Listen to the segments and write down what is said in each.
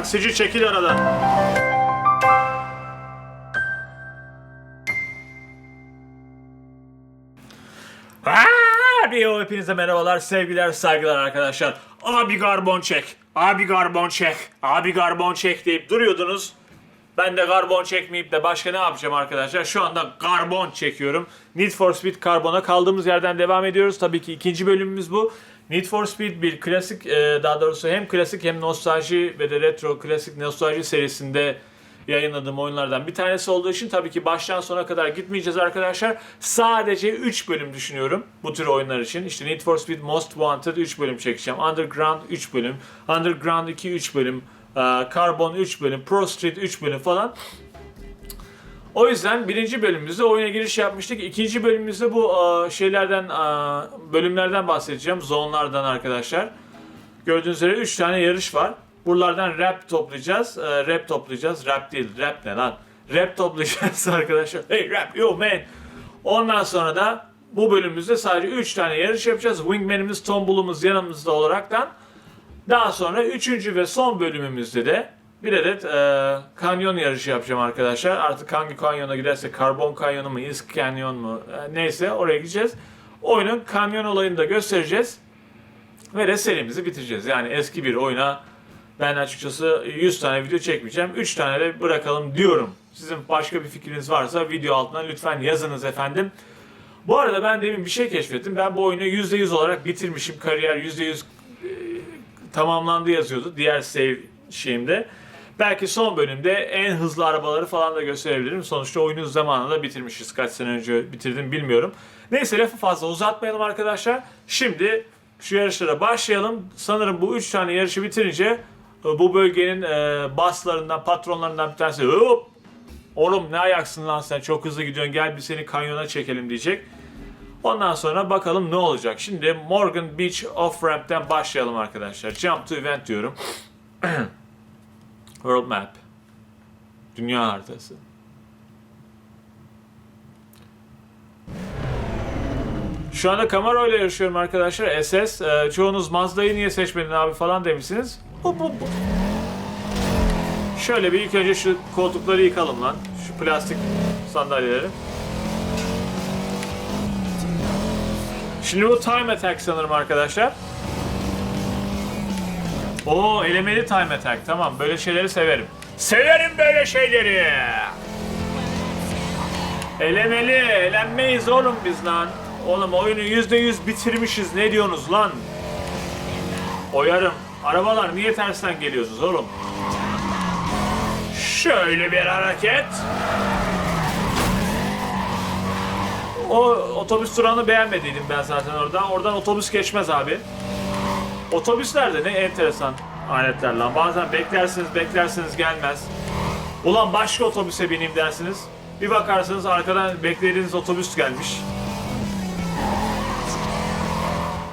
Taksici çekil aradan. Aa, hepinize merhabalar, sevgiler, saygılar arkadaşlar. Abi garbon çek, abi garbon çek, abi garbon çek deyip duruyordunuz. Ben de karbon çekmeyip de başka ne yapacağım arkadaşlar? Şu anda karbon çekiyorum. Need for Speed Karbon'a kaldığımız yerden devam ediyoruz. Tabii ki ikinci bölümümüz bu. Need for Speed bir klasik, e, daha doğrusu hem klasik hem nostalji ve de retro klasik nostalji serisinde yayınladığım oyunlardan bir tanesi olduğu için tabii ki baştan sona kadar gitmeyeceğiz arkadaşlar. Sadece 3 bölüm düşünüyorum bu tür oyunlar için. İşte Need for Speed Most Wanted 3 bölüm çekeceğim. Underground 3 bölüm. Underground 2 3 bölüm. e, Carbon 3 bölüm. Pro Street 3 bölüm falan. O yüzden birinci bölümümüzde oyuna giriş yapmıştık. İkinci bölümümüzde bu şeylerden, bölümlerden bahsedeceğim. Zonlardan arkadaşlar. Gördüğünüz üzere 3 tane yarış var. Buralardan rap toplayacağız. Rap toplayacağız. Rap değil, rap ne lan? Rap toplayacağız arkadaşlar. Hey rap, yo man. Ondan sonra da bu bölümümüzde sadece 3 tane yarış yapacağız. Wingman'imiz, tombulumuz yanımızda olaraktan. Daha sonra üçüncü ve son bölümümüzde de bir adet e, kanyon yarışı yapacağım arkadaşlar. Artık hangi kanyona giderse karbon kanyonu mu, East Canyon mu e, neyse oraya gideceğiz. Oyunun kanyon olayını da göstereceğiz. Ve de serimizi bitireceğiz. Yani eski bir oyuna ben açıkçası 100 tane video çekmeyeceğim. 3 tane de bırakalım diyorum. Sizin başka bir fikriniz varsa video altına lütfen yazınız efendim. Bu arada ben demin bir şey keşfettim. Ben bu oyunu %100 olarak bitirmişim. Kariyer %100 tamamlandı yazıyordu diğer save şeyimde. Belki son bölümde en hızlı arabaları falan da gösterebilirim. Sonuçta oyunu zamanında bitirmişiz. Kaç sene önce bitirdim bilmiyorum. Neyse lafı fazla uzatmayalım arkadaşlar. Şimdi şu yarışlara başlayalım. Sanırım bu 3 tane yarışı bitirince e, bu bölgenin e, baslarından, patronlarından bir tanesi hop oğlum ne ayaksın lan sen çok hızlı gidiyorsun gel bir seni kanyona çekelim diyecek. Ondan sonra bakalım ne olacak. Şimdi Morgan Beach Off-Ramp'ten başlayalım arkadaşlar. Jump to Event diyorum. World Map. Dünya haritası. Şu anda Camaro ile yarışıyorum arkadaşlar. SS. Ee, çoğunuz Mazda'yı niye seçmedin abi falan demişsiniz. Hop hop hop. Şöyle bir ilk önce şu koltukları yıkalım lan. Şu plastik sandalyeleri. Şimdi bu time attack sanırım arkadaşlar. Oo elemeli time attack. Tamam böyle şeyleri severim. Severim böyle şeyleri. Elemeli. Elenmeyiz oğlum biz lan. Oğlum oyunu %100 bitirmişiz. Ne diyorsunuz lan? Oyarım. Arabalar niye tersten geliyorsunuz oğlum? Şöyle bir hareket. O otobüs durağını beğenmediydim ben zaten oradan. Oradan otobüs geçmez abi. Otobüsler de ne enteresan aletler lan. Bazen beklersiniz beklersiniz gelmez. Ulan başka otobüse bineyim dersiniz. Bir bakarsınız arkadan beklediğiniz otobüs gelmiş.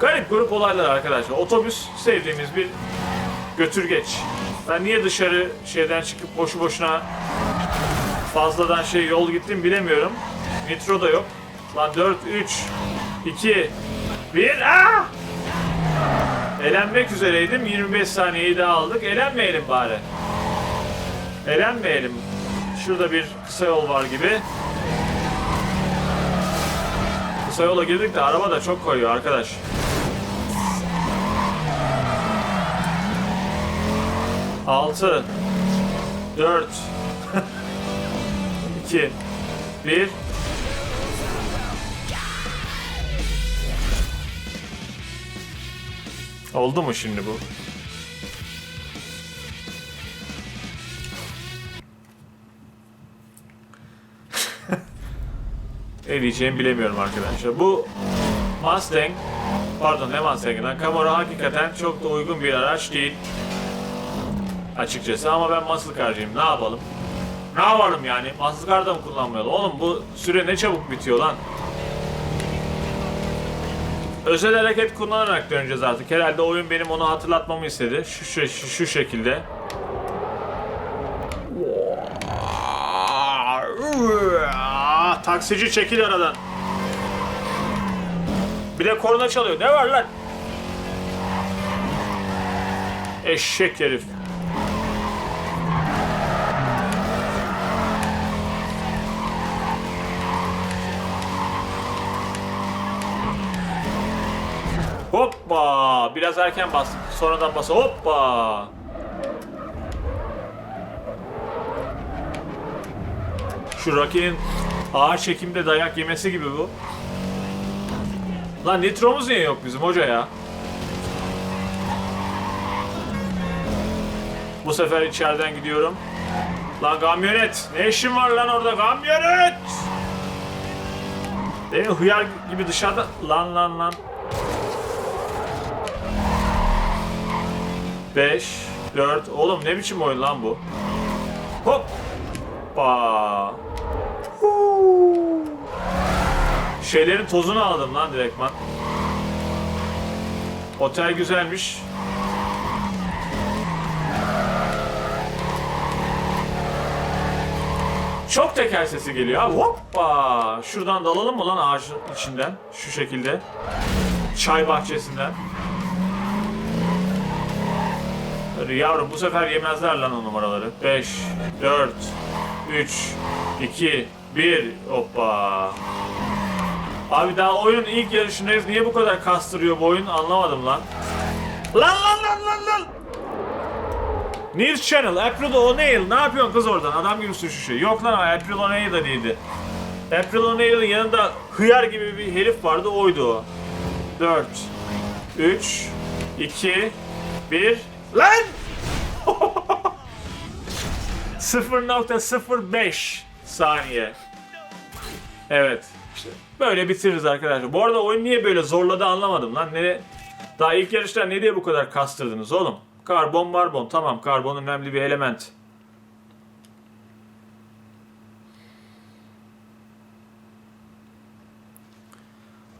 Garip grup olaylar arkadaşlar. Otobüs sevdiğimiz bir götürgeç. Ben niye dışarı şeyden çıkıp boşu boşuna fazladan şey yol gittim bilemiyorum. Nitro da yok. Lan 4, 3, 2, 1, ah! Elenmek üzereydim. 25 saniyeyi daha aldık. Elenmeyelim bari. Elenmeyelim. Şurada bir kısa yol var gibi. Kısa yola girdik de araba da çok koyuyor arkadaş. Altı, dört, iki, bir. Oldu mu şimdi bu? ne diyeceğimi bilemiyorum arkadaşlar. Bu Mustang, pardon ne Mustang'dan, Camaro hakikaten çok da uygun bir araç değil. Açıkçası ama ben muscle car'cıyım. Ne yapalım? Ne yapalım yani? Muscle car da mı kullanmayalım? Oğlum bu süre ne çabuk bitiyor lan? Özel hareket kullanarak döneceğiz artık. Herhalde oyun benim onu hatırlatmamı istedi. Şu, şu, şu, şekilde. Taksici çekil aradan. Bir de korna çalıyor. Ne var lan? Eşek herif. Hoppa! Biraz erken bastım. Sonradan bas. Hoppa! Şu Rocky'nin ağır çekimde dayak yemesi gibi bu. Lan nitromuz niye yok bizim hoca ya? Bu sefer içeriden gidiyorum. Lan kamyonet! Ne işin var lan orada kamyonet? Değil mi? Hıyar gibi dışarıda... Lan lan lan. 5, 4... Oğlum ne biçim oyun lan bu? Hoppa! Huu. Şeylerin tozunu aldım lan direktman. Otel güzelmiş. Çok teker sesi geliyor abi. Hoppa! Şuradan dalalım mı lan ağacın içinden? Şu şekilde. Çay bahçesinden. Hadi yavrum bu sefer yemezler lan o numaraları. 5, 4, 3, 2, 1. Hoppa! Abi daha oyunun ilk yarışındayız. Niye bu kadar kastırıyor bu oyun anlamadım lan. Lan lan lan lan lan! News Channel, April O'Neil. Ne yapıyorsun kız oradan? Adam gibi suçu şey. Yok lan April O'Neil da değildi. April O'Neil'in yanında hıyar gibi bir herif vardı oydu o. 4 3 2 1 Lan! 0.05 saniye. Evet. İşte böyle bitiririz arkadaşlar. Bu arada oyun niye böyle zorladı anlamadım lan. Ne, daha ilk yarışlar ne diye bu kadar kastırdınız oğlum? Karbon marbon tamam karbon önemli bir element.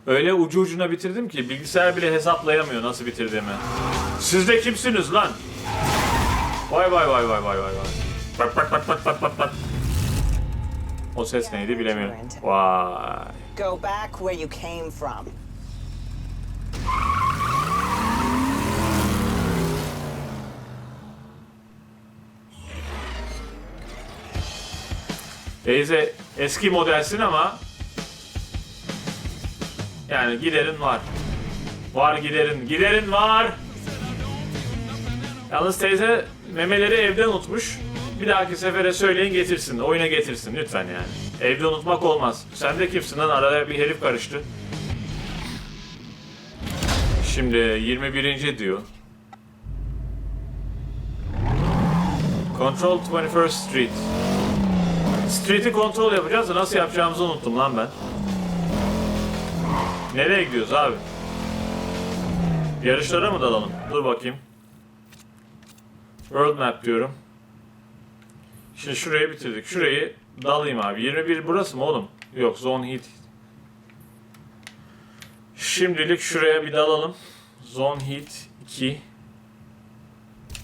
Öyle ucu ucuna bitirdim ki bilgisayar bile hesaplayamıyor nasıl bitirdiğimi. Siz de kimsiniz lan? Vay vay vay vay vay vay vay. Bak bak bak bak bak bak bak. O ses neydi bilemiyorum. Vay. Go back where you came from. Teyze eski modelsin ama yani giderin var. Var giderin. Giderin var. Yalnız teyze memeleri evde unutmuş. Bir dahaki sefere söyleyin getirsin. Oyuna getirsin lütfen yani. Evde unutmak olmaz. Sen de kimsin lan? Arada bir herif karıştı. Şimdi 21. diyor. Control 21st Street. Street'i kontrol yapacağız da nasıl yapacağımızı unuttum lan ben. Nereye gidiyoruz abi? Yarışlara mı dalalım? Dur bakayım. World Map diyorum. Şimdi şurayı bitirdik. Şurayı dalayım abi. 21 burası mı oğlum? Yok Zone Heat. Şimdilik şuraya bir dalalım. Zone Heat 2.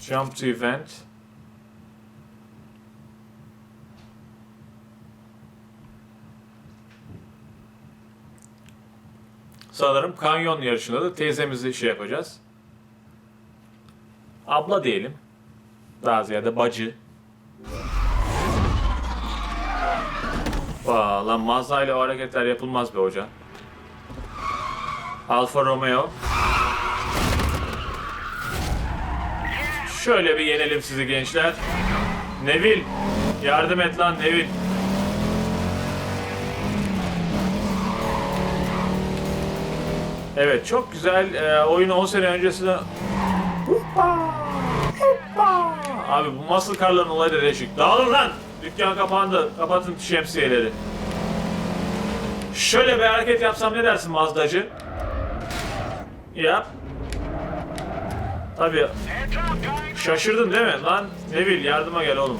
Jump to Event. Sanırım kanyon yarışında da teyzemizi şey yapacağız. Abla diyelim. Daha ziyade bacı. Vaa lan Mazda ile hareketler yapılmaz be hoca. Alfa Romeo. Şöyle bir yenelim sizi gençler. Nevil. Yardım et lan Nevil. Evet çok güzel. Ee, oyunu 10 sene öncesinde... Abi bu muscle car'ların olayı da değişik. Dağılın lan! Dükkan kapandı. Kapatın şemsiyeleri. Şöyle bir hareket yapsam ne dersin Mazdacı? Yap. Tabii. Şaşırdın değil mi? Lan Nevil yardıma gel oğlum.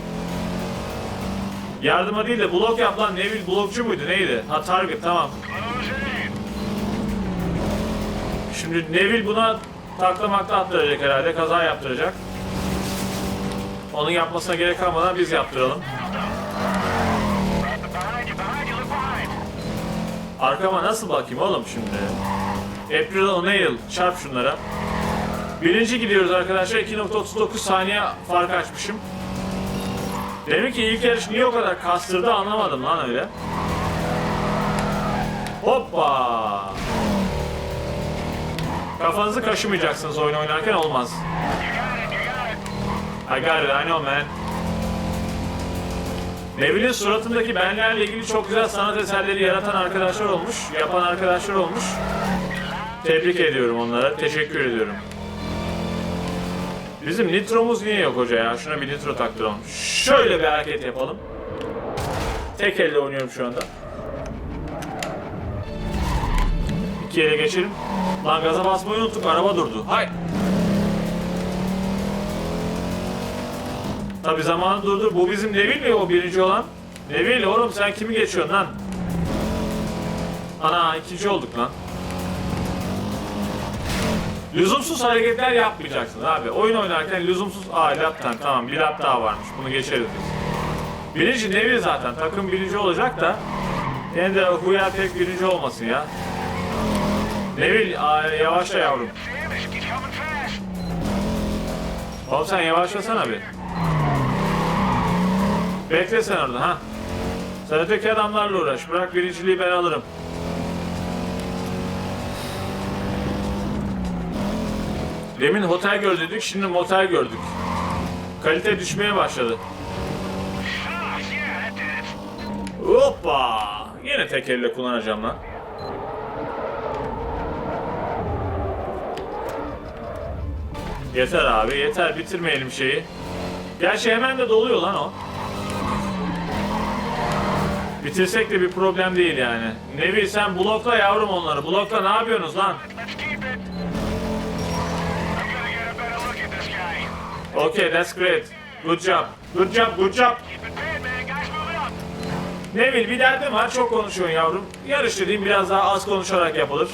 Yardıma değil de blok yap lan. Nevil blokçu muydu neydi? Ha target tamam. Şimdi Neville buna taklamakta attıracak herhalde. Kaza yaptıracak. Onun yapmasına gerek kalmadan biz yaptıralım. Arkama nasıl bakayım oğlum şimdi? April O'Neil çarp şunlara. Birinci gidiyoruz arkadaşlar. 2.39 saniye fark açmışım. Demek ki ilk yarış niye o kadar kastırdı anlamadım lan öyle. Hoppa! Kafanızı kaşımayacaksınız oyun oynarken olmaz. I got it, I know man. Neville'in suratındaki benlerle ilgili çok güzel sanat eserleri yaratan arkadaşlar olmuş, yapan arkadaşlar olmuş. Tebrik ediyorum onlara, teşekkür ediyorum. Bizim nitromuz niye yok hoca ya? Şuna bir nitro taktıralım. Şöyle bir hareket yapalım. Tek elle oynuyorum şu anda. Ele geçelim. Lan gaza basmayı unuttuk, araba durdu. Hay! Tabi zamanı durdu. Bu bizim Neville mi o birinci olan? Neville oğlum sen kimi geçiyorsun lan? Ana ikinci olduk lan. Lüzumsuz hareketler yapmayacaksın abi. Oyun oynarken lüzumsuz... Aa lap time tamam bir lap daha varmış. Bunu geçeriz biz. Birinci Neville zaten. Takım birinci olacak da yine de Huyar pek birinci olmasın ya. Aa, yavaşla yavrum. Oğlum sen yavaşlasana bir. Bekle sen orada ha. Sen öteki adamlarla uğraş. Bırak birinciliği ben alırım. Demin hotel gördük, şimdi motel gördük. Kalite düşmeye başladı. Hoppa! Yine tek elle kullanacağım lan. Yeter abi, yeter. Bitirmeyelim şeyi. Gerçi hemen de doluyor lan o. Bitirsek de bir problem değil yani. Nevi sen blokla yavrum onları. Blokla ne yapıyorsunuz lan? Okay, that's great. Good job. Good job, good job. Nevil bir derdim var. Çok konuşuyorsun yavrum. Yarış dediğim biraz daha az konuşarak yapılır.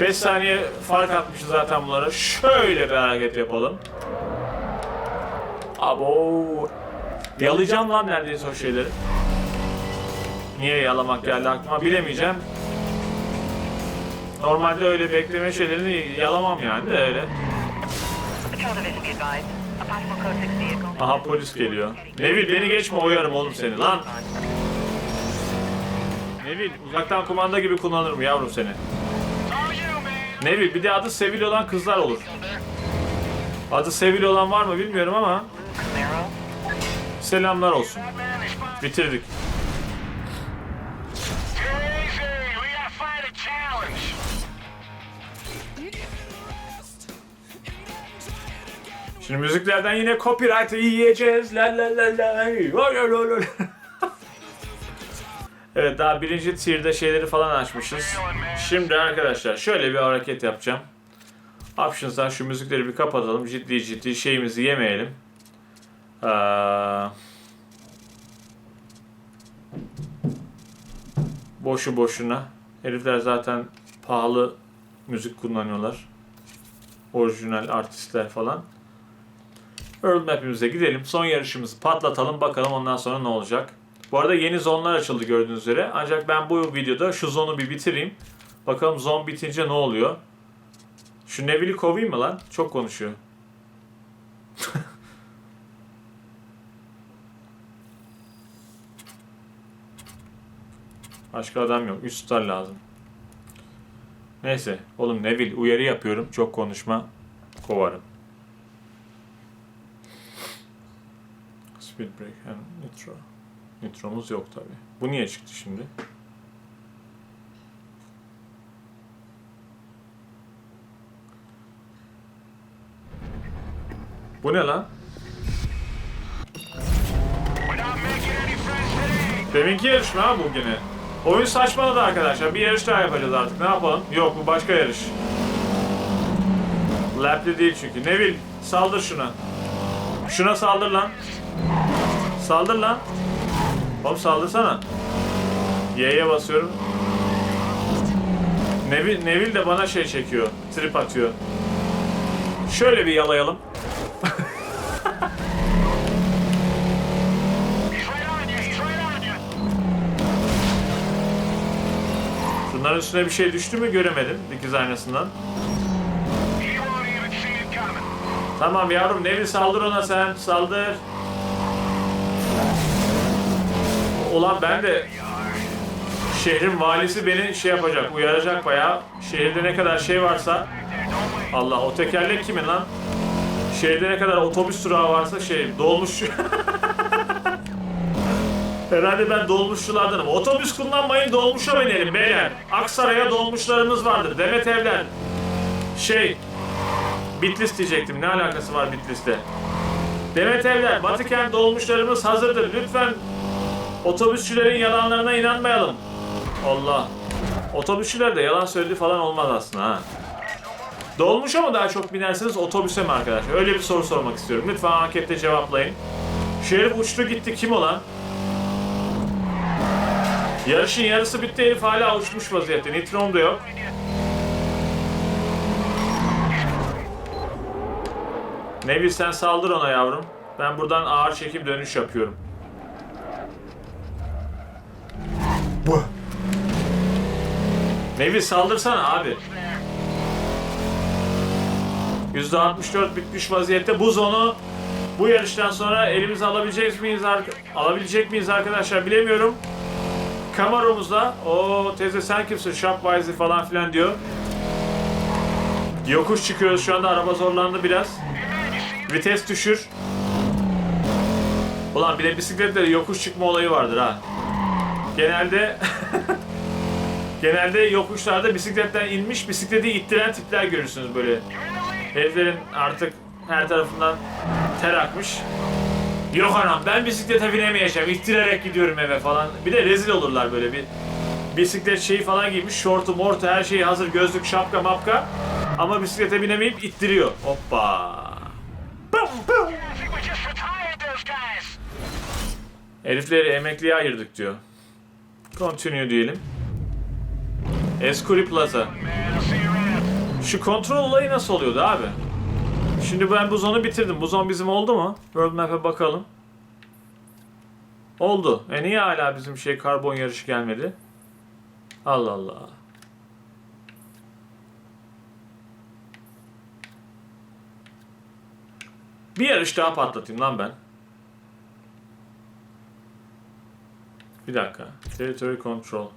5 saniye fark atmışız zaten bunlara. Şöyle bir hareket yapalım. Abo. Yalayacağım lan neredeyse o şeyleri. Niye yalamak geldi aklıma bilemeyeceğim. Normalde öyle bekleme şeylerini yalamam yani de öyle. Patrol division be advised. A possible code 6 vehicle. Aha polis geliyor. Nevil beni geçme oyarım oğlum seni lan. Nevil uzaktan kumanda gibi kullanırım yavrum seni. Nevil bir de adı Sevil olan kızlar olur. Adı Sevil olan var mı bilmiyorum ama selamlar olsun. Bitirdik. Şimdi müziklerden yine copyright'ı yiyeceğiz. La la la la. Evet daha birinci tier'de şeyleri falan açmışız. Şimdi arkadaşlar şöyle bir hareket yapacağım. Options'dan şu müzikleri bir kapatalım. Ciddi ciddi şeyimizi yemeyelim. Ee, boşu boşuna. Herifler zaten pahalı müzik kullanıyorlar. Orijinal artistler falan. World Map'imize gidelim. Son yarışımızı patlatalım. Bakalım ondan sonra ne olacak. Bu arada yeni zonlar açıldı gördüğünüz üzere. Ancak ben bu videoda şu zonu bir bitireyim. Bakalım zon bitince ne oluyor. Şu Neville'i kovayım mı lan? Çok konuşuyor. Başka adam yok. 3 star lazım. Neyse. Oğlum Neville uyarı yapıyorum. Çok konuşma. Kovarım. Speed brake and nitro. Nitromuz yok tabi. Bu niye çıktı şimdi? Bu ne lan? Deminki yarışma ha bu gene. Oyun saçmaladı arkadaşlar. Bir yarış daha yapacağız artık. Ne yapalım? Yok bu başka yarış. Lapli değil çünkü. Neville saldır şuna. Şuna saldır lan. Saldır lan. Oğlum saldırsana. Y'ye basıyorum. Neville, Neville de bana şey çekiyor. Trip atıyor. Şöyle bir yalayalım. Şunların üstüne bir şey düştü mü göremedim dikiz aynasından. Tamam yavrum Neville saldır ona sen saldır. Ulan ben de Şehrin valisi beni şey yapacak, uyaracak bayağı. Şehirde ne kadar şey varsa... Allah o tekerlek kimin lan? Şehirde ne kadar otobüs durağı varsa şey dolmuş... Herhalde ben dolmuşçulardanım. Otobüs kullanmayın dolmuşa binelim beyler. Aksaray'a dolmuşlarımız vardır. Demet Evler. Şey... Bitlis diyecektim. Ne alakası var Bitlis'te? Demet Evler, Batıkent dolmuşlarımız hazırdır. Lütfen otobüsçülerin yalanlarına inanmayalım. Allah. Otobüsçüler de yalan söyledi falan olmaz aslında ha. Dolmuşa mı daha çok binersiniz otobüse mi arkadaşlar? Öyle bir soru sormak istiyorum. Lütfen ankette cevaplayın. Şerif uçtu gitti kim olan? Yarışın yarısı bitti herif hala uçmuş vaziyette. Nitron da yok. Nevil sen saldır ona yavrum. Ben buradan ağır çekim dönüş yapıyorum. Bu. Nevil saldırsana abi. %64 bitmiş vaziyette. Bu zonu bu yarıştan sonra elimize alabilecek miyiz alabilecek miyiz arkadaşlar bilemiyorum. Kameromuzda o teyze sen kimsin Shopwise'ı falan filan diyor. Yokuş çıkıyoruz şu anda araba zorlandı biraz. Vites düşür. Ulan bir de bisikletle yokuş çıkma olayı vardır ha. Genelde genelde yokuşlarda bisikletten inmiş bisikleti ittiren tipler görürsünüz böyle. Heriflerin artık her tarafından ter akmış. Yok anam ben bisiklete binemeyeceğim. ittirerek gidiyorum eve falan. Bir de rezil olurlar böyle bir bisiklet şeyi falan giymiş. Şortu, mortu her şeyi hazır. Gözlük, şapka, mapka. Ama bisiklete binemeyip ittiriyor. Hoppa. Bum, bum. Herifleri emekliye ayırdık diyor. Continue diyelim. Escuri Plaza. Şu kontrol olayı nasıl oluyordu abi? Şimdi ben bu zonu bitirdim. Bu zon bizim oldu mu? World Map'e bakalım. Oldu. E niye hala bizim şey karbon yarışı gelmedi? Allah Allah. Bir yarış daha patlatayım lan ben. Bir dakika. Territory Control.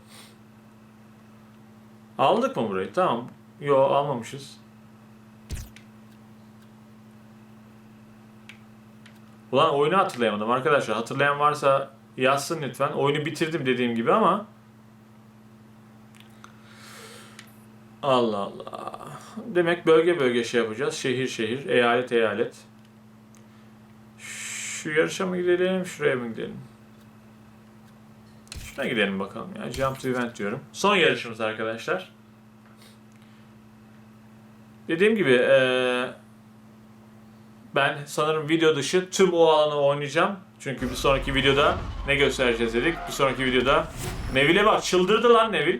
Aldık mı burayı? Tamam. Yo almamışız. Ulan oyunu hatırlayamadım arkadaşlar. Hatırlayan varsa yazsın lütfen. Oyunu bitirdim dediğim gibi ama Allah Allah. Demek bölge bölge şey yapacağız. Şehir şehir, eyalet eyalet. Şu yarışa mı gidelim, şuraya mı gidelim? Şuna gidelim bakalım ya. Jump to event diyorum. Son yarışımız arkadaşlar. Dediğim gibi eee, ben sanırım video dışı tüm o alanı oynayacağım. Çünkü bir sonraki videoda ne göstereceğiz dedik. Bir sonraki videoda Neville'e bak çıldırdı lan Neville.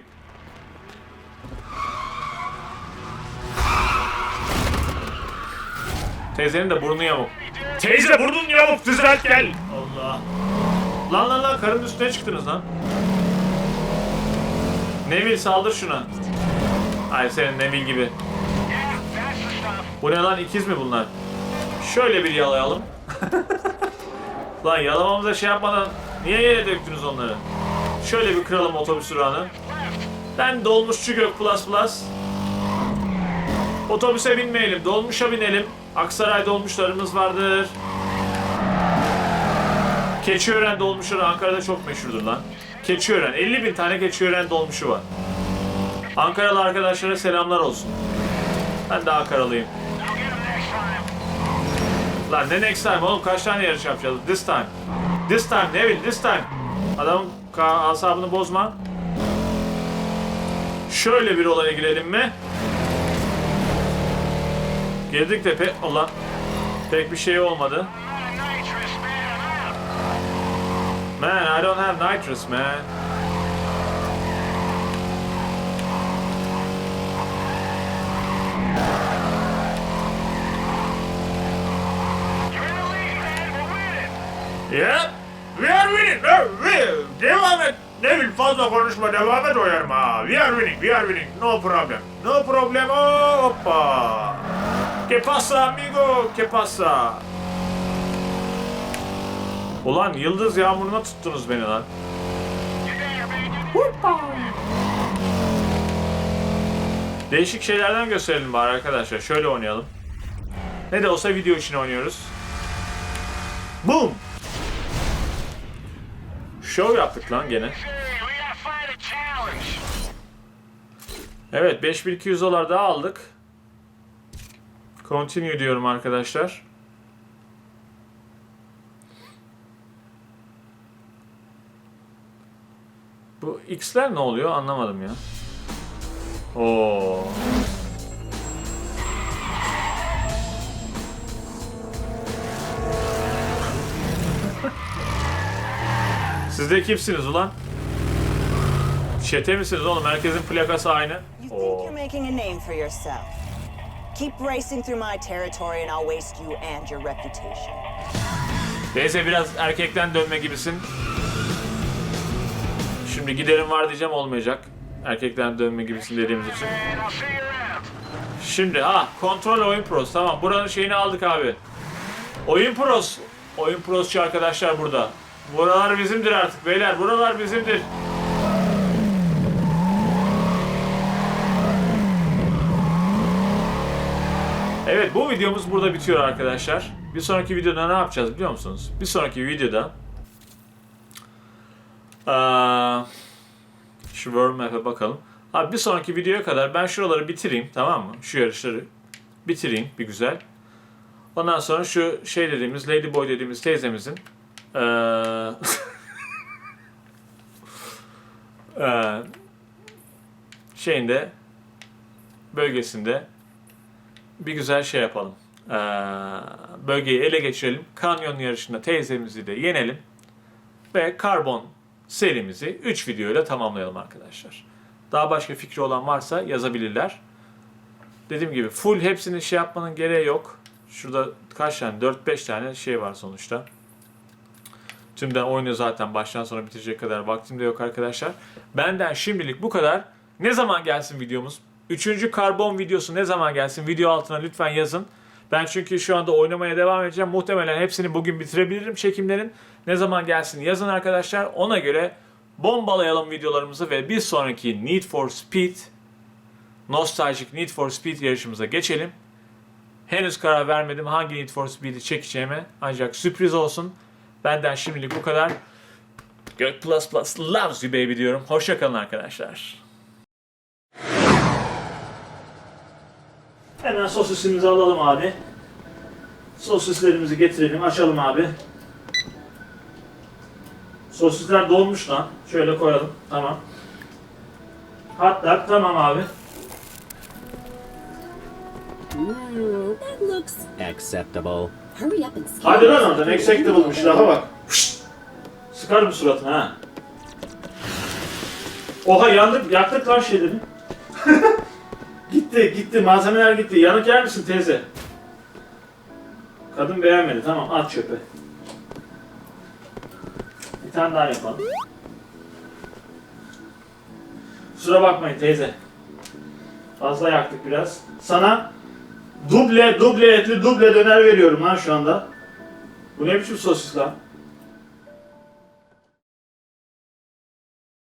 Teyzenin de burnu yamuk. Teyze burnun yamuk düzelt gel. Allah. Lan lan lan karın üstüne çıktınız lan. Neville saldır şuna. Ay senin Neville gibi. Bu ne lan ikiz mi bunlar? Şöyle bir yalayalım. lan yalamamıza şey yapmadan niye yere döktünüz onları? Şöyle bir kıralım otobüs durağını. Ben dolmuşçu Gök Plus Plus. Otobüse binmeyelim, dolmuşa binelim. Aksaray dolmuşlarımız vardır. Keçiören dolmuşları Ankara'da çok meşhurdur lan. Keçiören, 50 bin tane Keçiören dolmuşu var. Ankaralı arkadaşlara selamlar olsun. Ben de Ankaralıyım. Lan ne next time oğlum kaç tane yarış yapacağız? This time. This time Neville this time. Adamın asabını bozma. Şöyle bir olaya girelim mi? Girdik de pek... Allah. Pek bir şey olmadı. Man, I don't have nitrous, man. Yeah, we are winning. No, we, devam et. Ne bil fazla konuşma devam et oyarım ha. We are winning, we are winning. No problem. No problem. Oh, hoppa. Que pasa amigo? Que pasa? Ulan yıldız yağmuruna tuttunuz beni lan. Değişik şeylerden gösterelim bari arkadaşlar. Şöyle oynayalım. Ne de olsa video için oynuyoruz. Boom! Şov yaptık lan gene. Evet 5200 dolar daha aldık. Continue diyorum arkadaşlar. Bu X'ler ne oluyor anlamadım ya. Oo. Siz de kimsiniz ulan? Çete misiniz oğlum? Herkesin plakası aynı. Oo. Keep racing through my territory and I'll waste you and your reputation. Neyse biraz erkekten dönme gibisin. Şimdi giderim var diyeceğim olmayacak. Erkekten dönme gibisin dediğimiz için. Şimdi ha kontrol oyun pros tamam buranın şeyini aldık abi. Oyun pros. Oyun prosçu arkadaşlar burada. Buralar bizimdir artık beyler buralar bizimdir. Evet bu videomuz burada bitiyor arkadaşlar. Bir sonraki videoda ne yapacağız biliyor musunuz? Bir sonraki videoda Aa, şu World Map'e bakalım. Abi bir sonraki videoya kadar ben şuraları bitireyim tamam mı? Şu yarışları bitireyim bir güzel. Ondan sonra şu şey dediğimiz Ladyboy dediğimiz teyzemizin eee eee, şeyinde bölgesinde bir güzel şey yapalım. Eee, bölgeyi ele geçirelim. Kanyon yarışında teyzemizi de yenelim. Ve karbon serimizi 3 videoyla tamamlayalım arkadaşlar. Daha başka fikri olan varsa yazabilirler. Dediğim gibi full hepsini şey yapmanın gereği yok. Şurada kaç tane? 4-5 tane şey var sonuçta. Tümden oyunu zaten baştan sona bitirecek kadar vaktim de yok arkadaşlar. Benden şimdilik bu kadar. Ne zaman gelsin videomuz? Üçüncü karbon videosu ne zaman gelsin? Video altına lütfen yazın. Ben çünkü şu anda oynamaya devam edeceğim. Muhtemelen hepsini bugün bitirebilirim çekimlerin. Ne zaman gelsin yazın arkadaşlar. Ona göre bombalayalım videolarımızı ve bir sonraki Need for Speed nostaljik Need for Speed yarışımıza geçelim. Henüz karar vermedim hangi Need for Speed'i çekeceğime. Ancak sürpriz olsun. Benden şimdilik bu kadar. Gök Plus Plus loves you baby diyorum. Hoşçakalın arkadaşlar. Hemen sosisimizi alalım abi. Sosislerimizi getirelim, açalım abi. Sosisler dolmuş lan. Şöyle koyalım. Tamam. Hatta tamam abi. That looks. Acceptable. Hurry up and scan. Hadi lan oradan. Acceptable'mış. Lafa bak. Şşt! Sıkarım suratına ha. Oha yandık, yaktık lan şeyleri. gitti, gitti. Malzemeler gitti. Yanık yer misin teyze? Kadın beğenmedi. Tamam at çöpe. Bir tane daha yapalım. Kusura bakmayın teyze. Fazla yaktık biraz. Sana duble duble etli duble döner veriyorum lan şu anda. Bu ne biçim sosis lan?